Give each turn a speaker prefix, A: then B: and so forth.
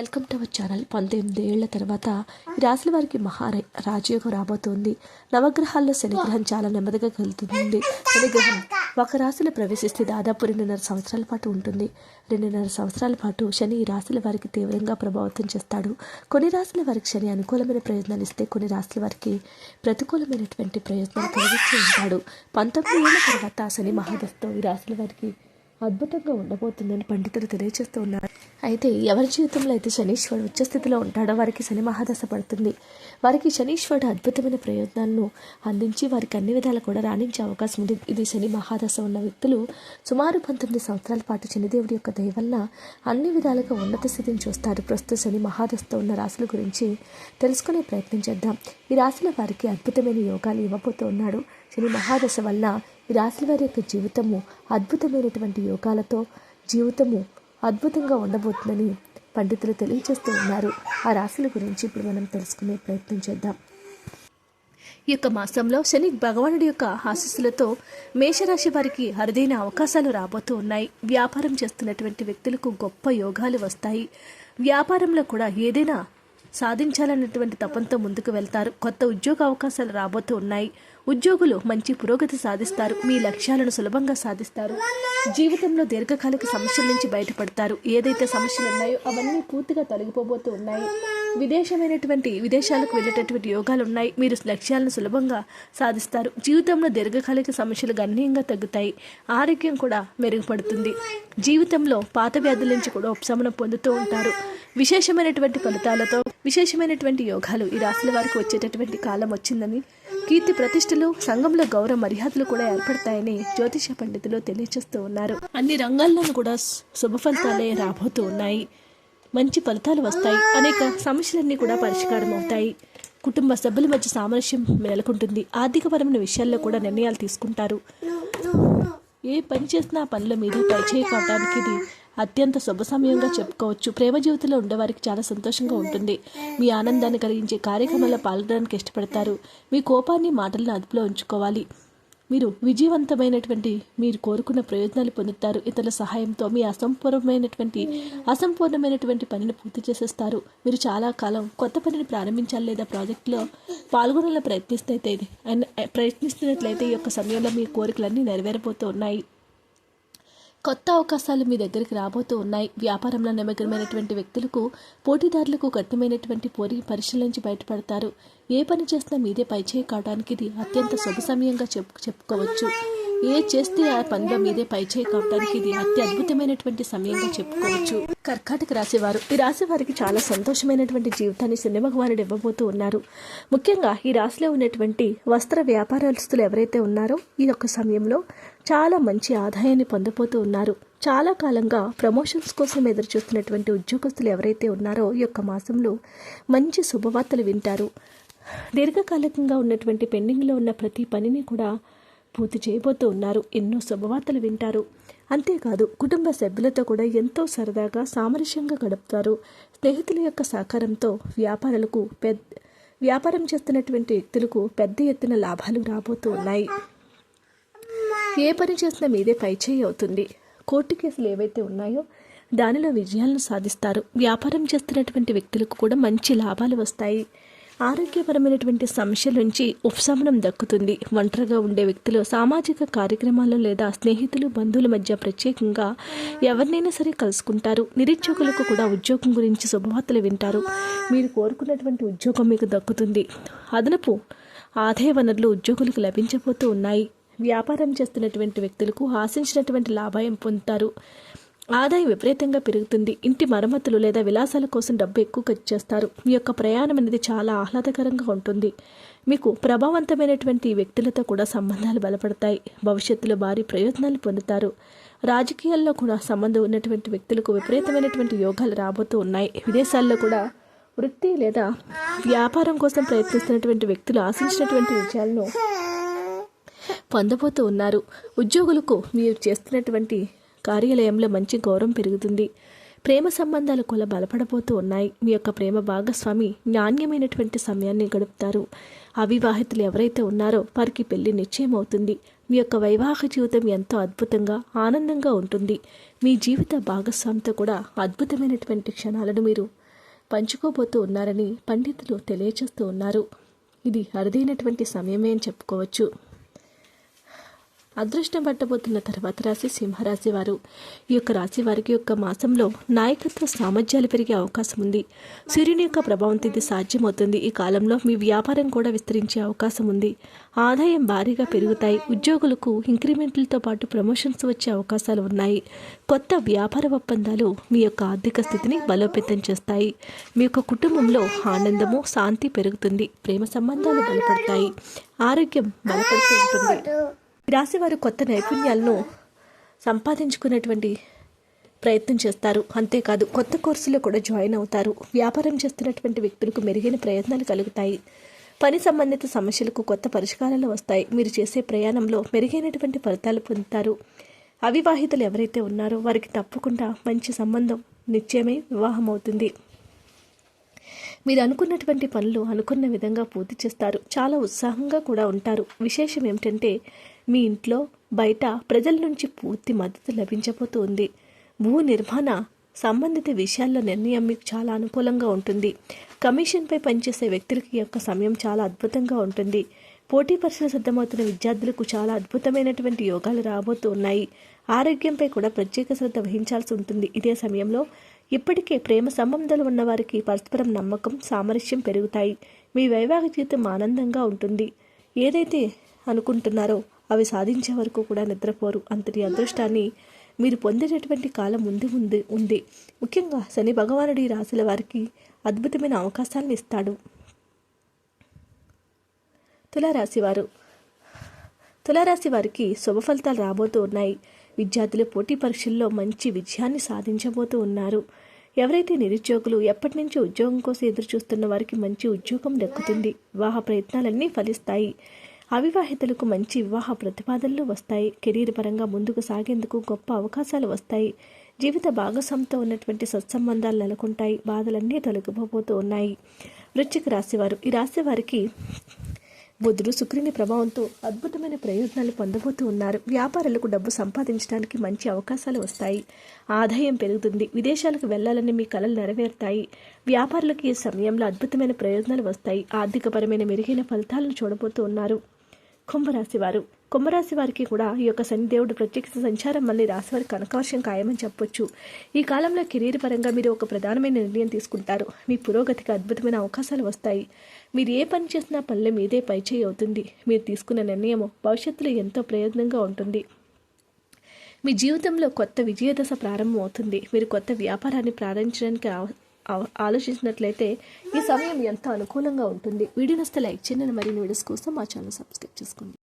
A: Welcome to our channel. పంతొమ్మిది ఏళ్ళ తర్వాత ఈ రాశుల వారికి మహా రాజయోగం రాబోతోంది. నవగ్రహాల్లో శనిగ్రహం చాలా నెమ్మదిగా కలుగుతుంది. శనిగ్రహం ఒక రాశిలో ప్రవేశిస్తే దాదాపు రెండున్నర సంవత్సరాల పాటు ఉంటుంది. రెండున్నర సంవత్సరాల పాటు శని ఈ రాశుల వారికి తీవ్రంగా ప్రభావితం చేస్తాడు. కొన్ని రాశుల వారికి శని అనుకూలమైన ప్రయోజనాలు ఇస్తే కొన్ని రాశుల వారికి ప్రతికూలమైనటువంటి ప్రయోజనాలు కలిగిస్తూ ఉంటాడు. పంతొమ్మిది ఏళ్ళ తర్వాత శని మహాదశతో ఈ రాశుల వారికి అద్భుతంగా ఉండబోతుందని పండితులు తెలియజేస్తూ ఉన్నారు. అయితే ఎవరి జీవితంలో అయితే శనీశ్వరుడు ఉచ్చస్థితిలో ఉంటాడో వారికి శని మహాదశ పడుతుంది. వారికి శనీశ్వరుడు అద్భుతమైన ప్రయోజనాలను అందించి వారికి అన్ని విధాలు కూడా రాణించే అవకాశం ఉంది. ఇది శని మహాదశ ఉన్న వ్యక్తులు సుమారు పంతొమ్మిది సంవత్సరాల పాటు శనిదేవుడి యొక్క దయ వల్ల అన్ని విధాలుగా ఉన్నత స్థితిని చూస్తారు. ప్రస్తుత శని మహాదశతో ఉన్న రాశుల గురించి తెలుసుకునే ప్రయత్నం చేద్దాం. ఈ రాశుల వారికి అద్భుతమైన యోగాలు ఇవ్వబోతూ ఉన్నాడు. శని మహాదశ వల్ల ఈ రాశుల వారి యొక్క జీవితము అద్భుతమైనటువంటి యోగాలతో జీవితము అద్భుతంగా ఉండబోతుందని పండితులు తెలియజేస్తూ ఉన్నారు. ఆ రాశుల గురించి ఇప్పుడు మనం తెలుసుకునే ప్రయత్నం చేద్దాం. ఈ యొక్క మాసంలో శని భగవానుడి యొక్క ఆశీస్సులతో మేషరాశి వారికి అరుదైన అవకాశాలు రాబోతూ ఉన్నాయి. వ్యాపారం చేస్తున్నటువంటి వ్యక్తులకు గొప్ప యోగాలు వస్తాయి. వ్యాపారంలో కూడా ఏదైనా సాధించాలన్నటువంటి తపంతో ముందుకు వెళ్తారు. కొత్త ఉద్యోగ అవకాశాలు రాబోతూ ఉన్నాయి. ఉద్యోగులు మంచి పురోగతి సాధిస్తారు. మీ లక్ష్యాలను సులభంగా సాధిస్తారు. జీవితంలో దీర్ఘకాలిక సమస్యల నుంచి బయటపడతారు. ఏదైతే సమస్యలు ఉన్నాయో అవన్నీ పూర్తిగా తొలగిపోబోతూ ఉన్నాయి. విదేశమైనటువంటి విదేశాలకు వెళ్ళేటటువంటి యోగాలు ఉన్నాయి మీరు లక్ష్యాలను సులభంగా సాధిస్తారు. జీవితంలో దీర్ఘకాలిక సమస్యలు గణనీయంగా తగ్గుతాయి. ఆరోగ్యం కూడా మెరుగుపడుతుంది. జీవితంలో పాత వ్యాధుల నుంచి కూడా ఉపశమనం పొందుతూ ఉంటారు. విశేషమైనటువంటి ఫలితాలతో విశేషమైనటువంటి యోగాలు ఈ రాశుల వారికి వచ్చేటటువంటి కాలం వచ్చిందని కీర్తి ప్రతిష్టలు సంఘంలో గౌరవ మర్యాదలు కూడా ఏర్పడతాయని జ్యోతిష పండితులు తెలియజేస్తూ ఉన్నారు. అన్ని రంగాల్లోనూ కూడా శుభ ఫలితాలే రాబోతూ ఉన్నాయి. మంచి ఫలితాలు వస్తాయి. అనేక సమస్యలన్నీ కూడా పరిష్కారం అవుతాయి. కుటుంబ సభ్యుల మధ్య సామరస్యం నెలకొంటుంది. ఆర్థికపరమైన విషయాల్లో కూడా నిర్ణయాలు తీసుకుంటారు. ఏ పని చేసినా పనుల మీద పైచేయి కావడానికి ఇది అత్యంత శుభ సమయంగా చెప్పుకోవచ్చు. ప్రేమ జీవితంలో ఉండేవారికి చాలా సంతోషంగా ఉంటుంది. మీ ఆనందాన్ని కలిగించే కార్యక్రమాల్లో పాల్గొనడానికి ఇష్టపడతారు. మీ కోపాన్ని మాటలను అదుపులో ఉంచుకోవాలి. మీరు విజయవంతమైనటువంటి మీరు కోరుకున్న ప్రయోజనాలు పొందుతారు. ఇతరుల సహాయంతో మీ అసంపూర్ణమైనటువంటి అసంపూర్ణమైనటువంటి పనిని పూర్తి చేసేస్తారు. మీరు చాలా కాలం కొత్త పనిని ప్రారంభించాలి లేదా ప్రాజెక్టులో పాల్గొనాలని ప్రయత్నిస్తే ప్రయత్నిస్తున్నట్లయితే ఈ యొక్క సమయంలో మీ కోరికలన్నీ నెరవేరబోతూ ఉన్నాయి. కొత్త అవకాశాలు మీ దగ్గరికి రాబోతూ ఉన్నాయి. వ్యాపారంలో నిమగ్నమైనటువంటి వ్యక్తులకు పోటీదారులకు కఠినమైనటువంటి పోరి పరిశీలించి బయటపడతారు. ఏ పని చేసినా మీదే పైచేయి కావడానికి ఇది అత్యంత శుభ సమయంగా చెప్పు చెప్పుకోవచ్చు. ఏ చేస్తే ఆ పనిలో మీదే పైచేయి కావడానికి ఇది అతి అద్భుతమైనటువంటి సమయంగా చెప్పుకోవచ్చు. కర్కాటక రాశివారు ఈ రాశి వారికి చాలా సంతోషమైనటువంటి జీవితాన్ని శని భగవానుడు ఇవ్వబోతూ ఉన్నారు. ముఖ్యంగా ఈ రాశిలో ఉన్నటువంటి వస్త్ర వ్యాపారస్తులు ఎవరైతే ఉన్నారో ఈ యొక్క సమయంలో చాలా మంచి ఆదాయాన్ని పొందబోతూ ఉన్నారు. చాలా కాలంగా ప్రమోషన్స్ కోసం ఎదురు చూస్తున్నటువంటి ఉద్యోగస్తులు ఎవరైతే ఉన్నారో ఈ యొక్క మాసంలో మంచి శుభవార్తలు వింటారు. దీర్ఘకాలికంగా ఉన్నటువంటి పెండింగ్లో ఉన్న ప్రతి పనిని కూడా పూర్తి చేయబోతూ ఉన్నారు. ఎన్నో శుభవార్తలు వింటారు. అంతేకాదు కుటుంబ సభ్యులతో కూడా ఎంతో సరదాగా సామరస్యంగా గడుపుతారు. స్నేహితుల యొక్క సహకారంతో వ్యాపారులకు పెద్ద వ్యాపారం చేస్తున్నటువంటి వ్యక్తులకు పెద్ద ఎత్తున లాభాలు రాబోతూ ఉన్నాయి. ఏ పని చేసినా మీదే పైచేయి అవుతుంది. కోర్టు కేసులు ఏవైతే ఉన్నాయో దానిలో విజయాలను సాధిస్తారు. వ్యాపారం చేస్తున్నటువంటి వ్యక్తులకు కూడా మంచి లాభాలు వస్తాయి. ఆరోగ్యపరమైనటువంటి సమస్యల నుంచి ఉపశమనం దక్కుతుంది. ఒంటరిగా ఉండే వ్యక్తులు సామాజిక కార్యక్రమాల్లో లేదా స్నేహితులు బంధువుల మధ్య ప్రత్యేకంగా ఎవరినైనా సరే కలుసుకుంటారు. నిరుద్యోగులకు కూడా ఉద్యోగం గురించి శుభవార్తలు వింటారు. మీరు కోరుకున్నటువంటి ఉద్యోగం మీకు దక్కుతుంది. అదనపు ఆదాయ వనరులు ఉద్యోగులకు లభించబోతూ ఉన్నాయి. వ్యాపారం చేస్తున్నటువంటి వ్యక్తులకు ఆశించినటువంటి లాభాయం పొందుతారు. ఆదాయం విపరీతంగా పెరుగుతుంది. ఇంటి మరమ్మతులు లేదా విలాసాల కోసం డబ్బు ఎక్కువ ఖర్చు చేస్తారు. మీ యొక్క ప్రయాణం అనేది చాలా ఆహ్లాదకరంగా ఉంటుంది. మీకు ప్రభావవంతమైనటువంటి వ్యక్తులతో కూడా సంబంధాలు బలపడతాయి. భవిష్యత్తులో భారీ ప్రయోజనాలు పొందుతారు. రాజకీయాల్లో కూడా సంబంధం ఉన్నటువంటి వ్యక్తులకు విపరీతమైనటువంటి యోగాలు రాబోతూ ఉన్నాయి. విదేశాల్లో కూడా వృత్తి లేదా వ్యాపారం కోసం ప్రయత్నిస్తున్నటువంటి వ్యక్తులు ఆశించినటువంటి విజయాలను పొందబోతూ ఉన్నారు. ఉద్యోగులకు మీరు చేస్తున్నటువంటి కార్యాలయంలో మంచి గౌరవం పెరుగుతుంది. ప్రేమ సంబంధాలు కూడా బలపడబోతూ ఉన్నాయి. మీ యొక్క ప్రేమ భాగస్వామి నాణ్యమైనటువంటి సమయాన్ని గడుపుతారు. అవివాహితులు ఎవరైతే ఉన్నారో వారికి పెళ్ళి నిశ్చయం అవుతుంది మీ యొక్క వైవాహిక జీవితం ఎంతో అద్భుతంగా ఆనందంగా ఉంటుంది. మీ జీవిత భాగస్వామితో కూడా అద్భుతమైనటువంటి క్షణాలను మీరు పంచుకోబోతూ ఉన్నారని పండితులు తెలియచేస్తూ ఉన్నారు. ఇది అరుదైనటువంటి సమయమే అని చెప్పుకోవచ్చు. అదృష్టం పట్టబోతున్న తర్వాత రాశి సింహరాశి వారు. ఈ యొక్క రాశి వారికి యొక్క మాసంలో నాయకత్వ సామర్థ్యాలు పెరిగే అవకాశం ఉంది. సూర్యుని యొక్క ప్రభావంతో ఇది సాధ్యమవుతుంది. ఈ కాలంలో మీ వ్యాపారం కూడా విస్తరించే అవకాశం ఉంది. ఆదాయం భారీగా పెరుగుతాయి. ఉద్యోగులకు ఇంక్రిమెంట్లతో పాటు ప్రమోషన్స్ వచ్చే అవకాశాలు ఉన్నాయి. కొత్త వ్యాపార ఒప్పందాలు మీ యొక్క ఆర్థిక స్థితిని బలోపేతం చేస్తాయి. మీ యొక్క కుటుంబంలో ఆనందము శాంతి పెరుగుతుంది. ప్రేమ సంబంధాలు బలపడతాయి. ఆరోగ్యం బలపడుతూ ఉంటుంది. రాసేవారు కొత్త నైపుణ్యాలను సంపాదించుకునేటువంటి ప్రయత్నం చేస్తారు. అంతేకాదు కొత్త కోర్సులో కూడా జాయిన్ అవుతారు. వ్యాపారం చేస్తున్నటువంటి వ్యక్తులకు మెరుగైన ప్రయత్నాలు కలుగుతాయి. పని సంబంధిత సమస్యలకు కొత్త పరిష్కారాలు వస్తాయి. మీరు చేసే ప్రయాణంలో మెరుగైనటువంటి ఫలితాలు పొందుతారు. అవివాహితులు ఎవరైతే ఉన్నారో వారికి తప్పకుండా మంచి సంబంధం నిత్యమే వివాహం అవుతుంది మీరు అనుకున్నటువంటి పనులు అనుకున్న విధంగా పూర్తి చేస్తారు. చాలా ఉత్సాహంగా కూడా ఉంటారు. విశేషం ఏమిటంటే మీ ఇంట్లో బయట ప్రజల నుంచి పూర్తి మద్దతు లభించబోతూ ఉంది భూ నిర్మాణ సంబంధిత విషయాల్లో నిర్ణయం మీకు చాలా అనుకూలంగా ఉంటుంది. కమిషన్పై పనిచేసే వ్యక్తులకి యొక్క సమయం చాలా అద్భుతంగా ఉంటుంది. పోటీ పరీక్షలు సిద్ధమవుతున్న విద్యార్థులకు చాలా అద్భుతమైనటువంటి యోగాలు రాబోతూ ఉన్నాయి ఆరోగ్యంపై కూడా ప్రత్యేక శ్రద్ధ వహించాల్సి ఉంటుంది. ఇదే సమయంలో ఇప్పటికే ప్రేమ సంబంధాలు ఉన్నవారికి పరస్పరం నమ్మకం సామరస్యం పెరుగుతాయి. మీ వైవాహిక జీవితం ఆనందంగా ఉంటుంది. ఏదైతే అనుకుంటున్నారో అవి సాధించే వరకు కూడా నిద్రపోరు. అంతటి అదృష్టాన్ని మీరు పొందేటటువంటి కాలం ముందు ముందు ఉంది. ముఖ్యంగా శని భగవానుడి రాశుల వారికి అద్భుతమైన అవకాశాలను ఇస్తాడు. తులారాశి వారు. తులారాశి వారికి శుభ ఫలితాలు రాబోతూ ఉన్నాయి. విద్యార్థులు పోటీ పరీక్షల్లో మంచి విజయాన్ని సాధించబోతూ ఉన్నారు. ఎవరైతే నిరుద్యోగులు ఎప్పటి నుంచి ఉద్యోగం కోసం ఎదురు చూస్తున్న వారికి మంచి ఉద్యోగం దక్కుతుంది. వివాహ ప్రయత్నాలన్నీ ఫలిస్తాయి. అవివాహితులకు మంచి వివాహ ప్రతిపాదనలు వస్తాయి. కెరీర్ పరంగా ముందుకు సాగేందుకు గొప్ప అవకాశాలు వస్తాయి. జీవిత భాగస్వామితో ఉన్నటువంటి సత్సంబంధాలు నెలకొంటాయి. బాధలన్నీ తొలగిపోతూ ఉన్నాయి. వృశ్చిక రాశివారు. ఈ రాశి వారికి బుధుడు శుక్రుని ప్రభావంతో అద్భుతమైన ప్రయోజనాలు పొందబోతూ ఉన్నారు. వ్యాపారులకు డబ్బు సంపాదించడానికి మంచి అవకాశాలు వస్తాయి. ఆదాయం పెరుగుతుంది. విదేశాలకు వెళ్ళాలని మీ కళలు నెరవేరుతాయి. వ్యాపారులకు ఈ సమయంలో అద్భుతమైన ప్రయోజనాలు వస్తాయి. ఆర్థికపరమైన మెరుగైన ఫలితాలను చూడబోతూ ఉన్నారు. కుంభరాశి వారు కుంభరాశి వారికి కూడా ఈ యొక్క శనిదేవుడు ప్రత్యక్ష సంచారం మళ్ళీ రాశి వారికి కనకవర్షం ఖాయమని చెప్పొచ్చు. ఈ కాలంలో కెరీర్ పరంగా మీరు ఒక ప్రధానమైన నిర్ణయం తీసుకుంటారు. మీ పురోగతికి అద్భుతమైన అవకాశాలు వస్తాయి. మీరు ఏ పని చేసినా పనుల మీదే పైచేయి అవుతుంది. మీరు తీసుకున్న నిర్ణయం భవిష్యత్తులో ఎంతో ప్రయోజనంగా ఉంటుంది. మీ జీవితంలో కొత్త విజయదశ ప్రారంభం అవుతుంది. మీరు కొత్త వ్యాపారాన్ని ప్రారంభించడానికి ఆలోచించినట్లయితే ఈ సమయం ఎంతో అనుకూలంగా ఉంటుంది. వీడియో నస్తే లైక్ చేయండి. మరిన్ని వీడియోస్ కోసం మా ఛానల్ సబ్స్క్రైబ్ చేసుకోండి.